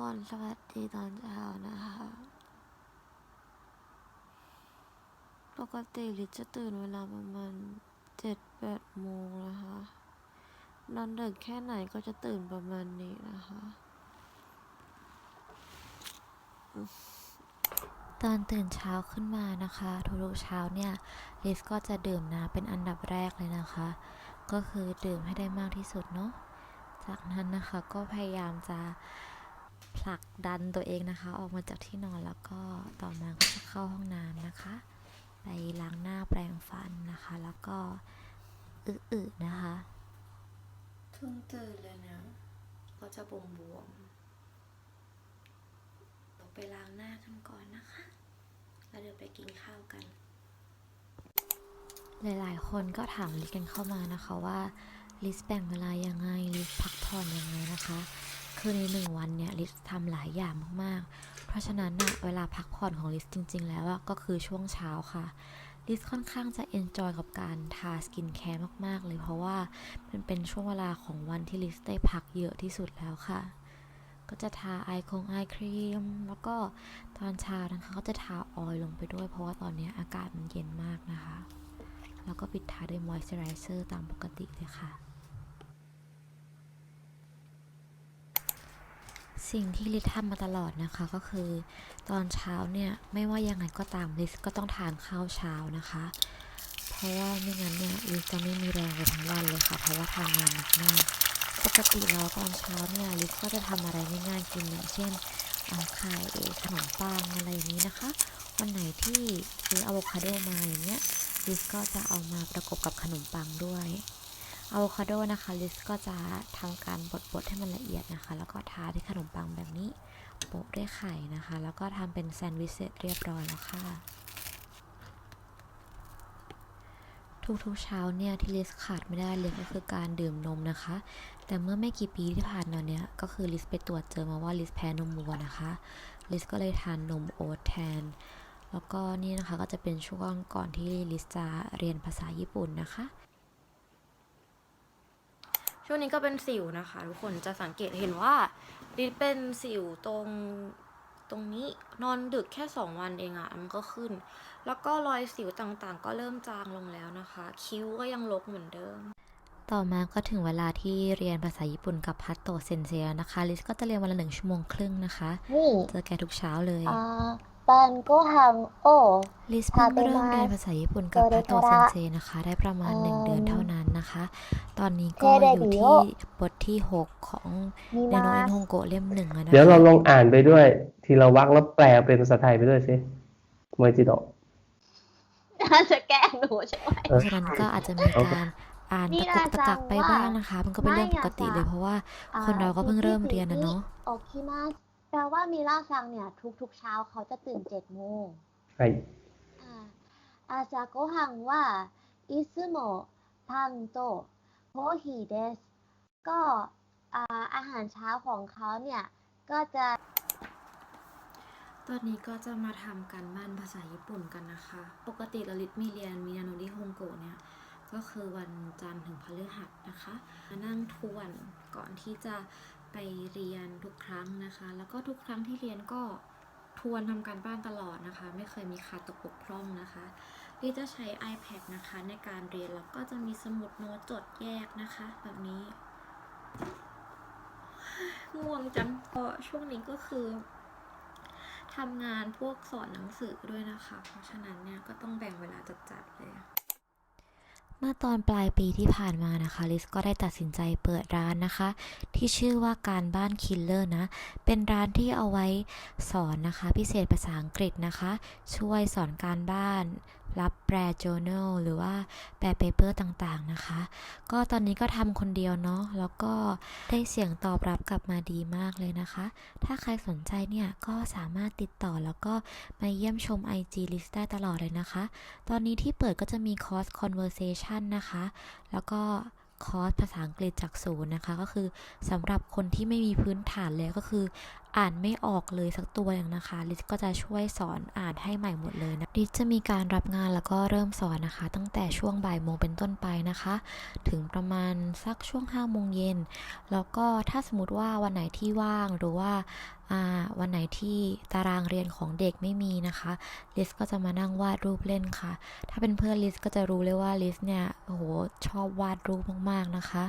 คนสวัสดีตอนเช้านะคะ ปกติลิจะตื่นเวลาประมาณเจ็ดแปดโมงนะคะ นอนดึกแค่ไหนก็จะตื่นประมาณนี้นะคะ ตอนตื่นเช้าขึ้นมานะคะ ทุกๆเช้าเนี่ย ลิสก็จะดื่มน้ำเป็นอันดับแรกเลยนะคะ ก็คือดื่มให้ได้มากที่สุดเนาะ จากนั้นนะคะก็พยายามจะ ผลักดันตัวเองนะคะ ออกมาจากที่นอนแล้วก็ต่อมาก็จะเข้าห้องน้ำนะคะ ไปล้างหน้าแปรงฟันนะคะ แล้วก็อึๆนะคะเพิ่งตื่นเลยนะก็จะบวมบวมๆเราไปล้างหน้ากันก่อนนะคะ แล้วเดี๋ยวไปกินข้าวกัน หลายๆ คนก็ถามลิสกันเข้ามานะคะว่าลิสแบ่งเวลายังไงลิสพักผ่อนยังไงนะคะ คือในหนึ่งวันเนี่ยลิสทำหลายอย่างมากๆ เพราะฉะนั้นนะเวลาพักผ่อนของลิสจริง ๆ แล้วก็คือช่วงเช้าค่ะลิสค่อนข้างจะเอนจอยกับการทาสกินแคร์มาก ๆ เลยเพราะว่ามันเป็นช่วงเวลาของวันที่ลิสได้พักเยอะที่สุดแล้วค่ะ ก็จะทาไอคงไอครีม แล้วก็ตอนเช้านะคะก็จะทาออยล์ลงไปด้วย เพราะว่าตอนนี้อากาศมันเย็นมากนะคะ แล้วก็ปิดท้ายด้วยมอยส์เจอไรเซอร์ตามปกติเลยค่ะ สิ่งที่ลิซทำมาตลอดนะคะก็คือ ตอนเช้าเนี่ยไม่ว่ายังไงก็ตามลิซก็ต้องทานข้าวเช้านะคะ เพราะว่าไม่งั้นเนี่ยลิซจะไม่มีแรงไปทั้งวันเลยค่ะ เพราะว่าทำงานหนักมากปกติแล้วตอนเช้าเนี่ยลิซก็จะทำอะไรง่ายๆกินอย่างเช่นเอาไข่ขนมปังอะไรอย่างนี้นะคะ วันไหนที่ซื้ออะโวคาโดมาอย่างเงี้ยลิสก็จะเอามาประกบกับขนมปังด้วย อะโวคาโดนะคะลิสก็จะทำการบดๆให้มันละเอียดนะคะ แล้วก็ทาที่ขนมปังแบบนี้โปะด้วยไข่นะคะ แล้วก็ทำเป็นแซนด์วิชเสร็จเรียบร้อยแล้วค่ะ ทุกๆเช้าเนี่ยที่ลิสขาดไม่ได้เลยก็คือการดื่มนมนะคะ แต่เมื่อไม่กี่ปีที่ผ่านมาเนี่ยก็คือลิสไปตรวจเจอมาว่าลิสแพ้นมวัวนะคะลิสก็เลยทานนมโอ๊ตแทน แล้วก็นี่นะคะก็จะเป็นช่วงก่อนที่ลิสจะเรียนภาษาญี่ปุ่นนะคะ ช่วงนี้ก็เป็นสิวนะคะ ทุกคนจะสังเกตเห็นว่าลิสเป็นสิวตรงตรงนี้นอนดึกแค่ 2 วันเองอะมันก็ขึ้น แล้วก็รอยสิวต่างๆ ก็เริ่มจางลงแล้วนะคะ คิ้วก็ยังลกเหมือนเดิม ต่อมาก็ถึงเวลาที่เรียนภาษาญี่ปุ่นกับพัตโตะเซนเซแล้วนะคะ ลิสก็จะเรียนวันละหนึ่งชั่วโมงครึ่งนะคะนี่เจอแกทุกเช้าเลยอ่า ปันโกฮังโอ ลิสเพิ่งเริ่มทาเตมัสเรียนภาษาญี่ปุ่นกับโดเรพัตโตะคาเซระนเซนะคะ ได้ประมาณอืมหนึ่งเดือนเท่านั้นนะคะ ตอนนี้ก็เกเรอยู่ดิที่โอบทที่ 6 ของมีเนโนมาเอนฮงโกะเล่มหนึ่งแล้วนะเดี๋ยวเราคะลองอ่านไปด้วย ทีละวรรคแล้วแปลเป็นภาษาไทยไปด้วยสิโมจิโตะน่าจะแกล้งหนูใช่ไหมเพราะฉะนั้นก็อาจจะมีการอ่านนี่ตะกุกตะกักไปน่าจะบ้างนะคะ มันก็เป็นเรื่องปกติเลยเพราะว่าคนเราก็เพิ่งเริ่มเรียนนะเนาะโอคิมาส แปลว่ามิล่าซังเนี่ยทุกๆเช้าเขาจะตื่นเจ็ดโมงไอ้อ่าอาซาโกฮังว่าอิซึโมะพังโตโฮฮิเดสก็อ่าอาหารเช้าของเขาเนี่ย ก็จะ ตอนนี้ก็จะมาทำการบ้านภาษาญี่ปุ่นกันนะคะ ปกติลลิตมีเรียนมินาโนริฮงโกะเนี่ย ก็คือวันจันทร์ถึงพฤหัสนะคะ มานั่งทวนก่อนที่จะ ไปเรียนทุกครั้งนะคะ แล้วก็ทุกครั้งที่เรียนก็ทวนทำการบ้านตลอดนะคะ ไม่เคยมีขาดตกบกพร่องนะคะพี่จะใช้ iPad นะคะในการเรียนแล้วก็จะมีสมุดโน้ตจดแยกนะคะ แบบนี้ง่วงจังก็ช่วงนี้ก็คือทำงานพวกสอนหนังสือด้วยนะคะ เพราะฉะนั้นเนี่ยก็ต้องแบ่งเวลาจัดๆเลย มื่อตอนปลายปีที่ผ่านมานะคะลิสก็ได้ตัดสินใจเปิดร้านนะคะ ที่ชื่อว่าการบ้านคิลเลอร์นะ เป็นร้านที่เอาไว้สอนนะคะ พิเศษภาษาอังกฤษนะคะ ช่วยสอนการบ้าน รับแปล journal หรือว่าแปลเปเปอร์ต่างๆนะคะ ก็ตอนนี้ก็ทำคนเดียวเนาะแล้วก็ได้เสียงตอบรับกลับมาดีมากเลยนะคะ ถ้าใครสนใจเนี่ยก็สามารถติดต่อแล้วก็มาเยี่ยมชม IG List ได้ตลอดเลยนะคะ ตอนนี้ที่เปิดก็จะมีคอร์ส conversation นะคะ แล้วก็คอร์สภาษาอังกฤษจากศูนย์นะคะ ก็คือสำหรับคนที่ไม่มีพื้นฐานเลยก็คือ อ่านไม่ออกเลยสักตัวอย่างนะคะลิซก็จะช่วยสอนอ่านให้ใหม่หมดเลยนะลิซจะมีการรับงานแล้วก็เริ่มสอนนะคะ ตั้งแต่ช่วงบ่ายโมงเป็นต้นไปนะคะ ถึงประมาณสักช่วง5โมงเย็นแล้วก็ถ้าสมมติว่าวันไหนที่ว่างหรือว่าวันไหนที่ตารางเรียนของเด็กไม่มีนะคะลิสก็จะมานั่งวาดรูปเล่นค่ะ ถ้าเป็นเพื่อนลิสก็จะรู้เลยว่าลิสเนี่ยโหชอบวาดรูปมากๆนะคะ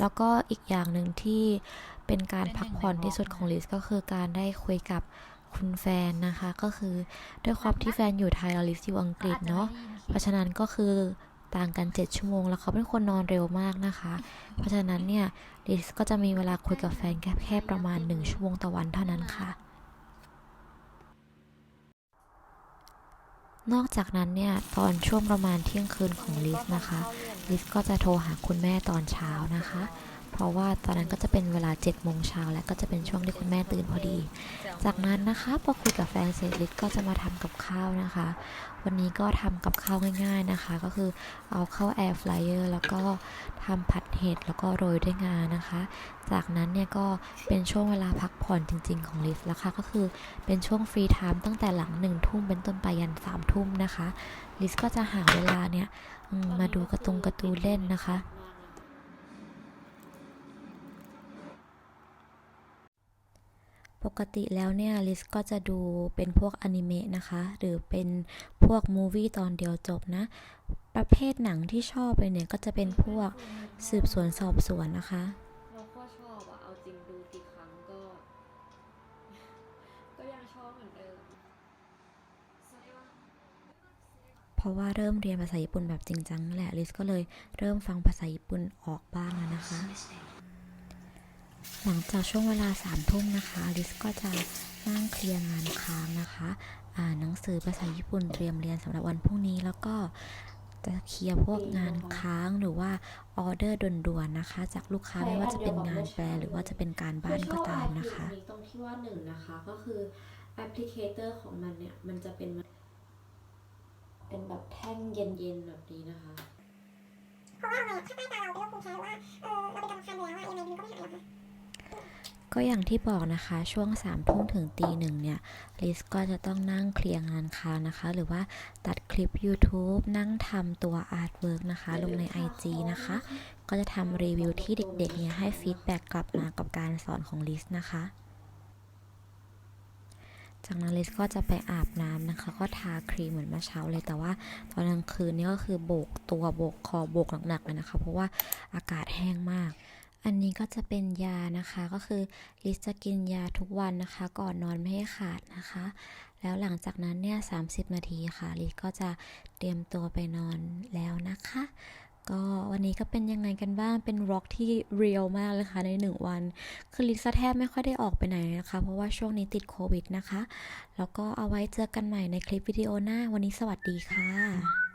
แล้วก็อีกอย่างหนึ่งที่เป็นการพักผ่อนที่สุดของลิสก็คือการได้คุยกับคุณแฟนนะคะ ก็คือด้วยความที่แฟนอยู่ไทยแล้วลิสอยู่อังกฤษเนาะเพราะฉะนั้นก็คือต่างกัน 7 ชั่วโมง แล้วเขาเป็นคนนอนเร็วมากนะคะ เพราะฉะนั้นเนี่ยลิสก็จะมีเวลาคุยกับแฟนแค่แค่ประมาณ 1 ชั่วโมงต่อวันเท่านั้นค่ะ นอกจากนั้นเนี่ยตอนช่วงประมาณเที่ยงคืนของลิสนะคะ ลิสก็จะโทรหาคุณแม่ตอนเช้านะคะ เพราะว่าตอนนั้นก็จะเป็นเวลา7โมงเช้าและก็จะเป็นช่วงที่คุณแม่ตื่นพอดี จากนั้นนะคะพอคุยกับแฟนเสร็จลิศก็จะมาทำกับข้าวนะคะ วันนี้ก็ทำกับข้าวง่ายๆนะคะ ก็คือเอาเข้าแอร์ฟรายเออร์แล้วก็ทำผัดเห็ดแล้วก็โรยด้วยงานะคะ จากนั้นเนี่ยก็เป็นช่วงเวลาพักผ่อนจริง ๆ ของลิศแล้วค่ะก็คือเป็นช่วงฟรีไทม์ตั้งแต่หลังหนึ่งทุ่มเป็นต้นไปยันสามทุ่มนะคะลิศก็จะหาเวลาเนี่ยมาดูกร์ตูนกร์ตูเล่นนะคะ ปกติแล้วเนี่ยลิสก็จะดูเป็นพวกอนิเมะนะคะ หรือเป็นพวกมูวี่ตอนเดียวจบนะ ประเภทหนังที่ชอบเลยเนี่ย ก็จะเป็นพวกสืบสวนสอบสวนนะคะเราก็ชอบอะเอาจริงดูกี่ครั้งก็ ก็ยังชอบเหมือนเดิม เพราะว่าเริ่มเรียนภาษาญี่ปุ่นแบบจริงจังนั่นแหละลิสก็เลยเริ่มฟังภาษาญี่ปุ่นออกบ้างแล้วนะคะ หลังจากช่วงเวลาสามทุ่มนะคะลิสก็จะนั่งเคลียร์งานค้างนะคะอ่านหนังสือภาษาญี่ปุ่นเตรียมเรียนสำหรับวันพรุ่งนี้แล้วก็จะเคลียร์พวกงานค้างหรือว่าออเดอร์ด่วนๆนะคะ จากลูกค้าไม่ว่าจะเป็นงานแปลหรือว่าจะเป็นการบ้านก็ตามนะคะอันนี้ตรงที่ว่าหนึ่งนะคะก็คือแอปพลิเคเตอร์ของมันเนี่ยมันจะเป็นเป็นแบบแท่งเย็นๆแบบนี้นะคะเพราะว่าอะไรถ้าใต้ตาเราเป็นโรคภูมิแพ้ว่า ก็อย่างที่บอกนะคะช่วงสามทุ่มถึงตีหนึ่งเนี่ยลิสก็จะต้องนั่งเคลียร์งานค้างนะคะ หรือว่าตัดคลิป YouTube นั่งทำตัวอาร์ตเวิร์กนะคะ ลงใน IG นะคะ ก็จะทำรีวิวที่เด็กๆเนี่ยให้ฟีดแบ็กกลับมากับการสอนของลิสนะคะจากนั้นลิสก็จะไปอาบน้ำนะคะ ก็ทาครีมเหมือนเมื่อเช้าเลย แต่ว่าตอนกลางคืนนี่ก็คือโบกตัวโบกคอโบกหนักๆเลยนะคะ เพราะว่าอากาศแห้งมาก อันนี้ก็จะเป็นยานะคะก็คือลิสจะกินยาทุกวันนะคะ ก่อนนอนไม่ให้ขาดนะคะ แล้วหลังจากนั้นเนี่ย30นาทีค่ะ ลิสก็จะเตรียมตัวไปนอนแล้วนะคะ ก็วันนี้ก็เป็นยังไงกันบ้างเป็นร็อกที่เรียลมากเลยค่ะในหนึ่งวัน คือลิซแทบไม่ค่อยได้ออกไปไหนนะคะ เพราะว่าช่วงนี้ติดโควิดนะคะ แล้วก็เอาไว้เจอกันใหม่ในคลิปวิดีโอหน้าวันนี้สวัสดีค่ะ